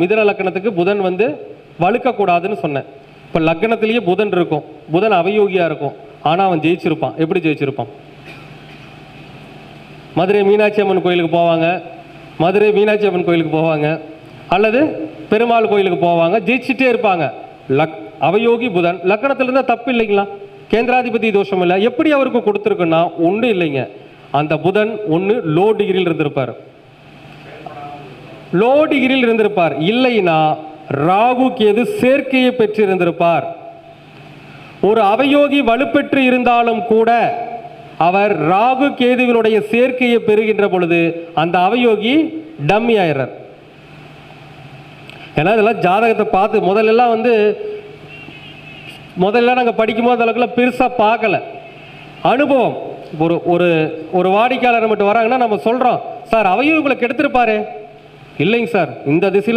மிதன லக்கணத்துக்கு புதன் வந்து வழுக்கக்கூடாதுன்னு சொன்னேன். இப்போ லக்கணத்திலேயே புதன் இருக்கும். புதன் அவயோகியா இருக்கும். ஆனால் அவன் ஜெயிச்சிருப்பான். எப்படி ஜெயிச்சிருப்பான்? மதுரை மீனாட்சி அம்மன் கோயிலுக்கு போவாங்க. மதுரை மீனாட்சி அம்மன் கோயிலுக்கு போவாங்க. அல்லது பெருமாள் கோயிலுக்கு போவாங்க. ஜெயிச்சுட்டே இருப்பாங்க. லக் அவயோகி புதன். லக்கணத்துல இருந்தால் தப்பு இல்லைங்களா? கேந்திராதிபதி தோஷம் இல்லை. எப்படி அவருக்கு கொடுத்துருக்குன்னா ஒன்றும் இல்லைங்க. அந்த புதன் ஒன்று லோ டிகிரியில் இருந்திருப்பார். லோ டிகிரியில் இருந்திருப்பார். இல்லைன்னா ராகு கேது சேர்க்கையை பெற்றிருந்திருப்பார் ஒரு அவயோகி வலுப்பெற்று இருந்தாலும் கூட அவர் ராகு கேதுவினுடைய சேர்க்கையை பெறுகின்ற பொழுது அந்த அவயோகி டம்மி ஆயிடுறார். ஏன்னா இதெல்லாம் ஜாதகத்தை பார்த்து முதல்லலாம் வந்து முதல்ல நாங்கள் படிக்கும்போது அளவுக்குலாம் பெருசாக பார்க்கல. அனுபவம். ஒரு ஒரு ஒரு வாடிக்கையாளர் மட்டும் வராங்கன்னா நம்ம சொல்கிறோம் சார் அவையும் உங்களை இல்லைங்க சார் இந்த திசையில் தான்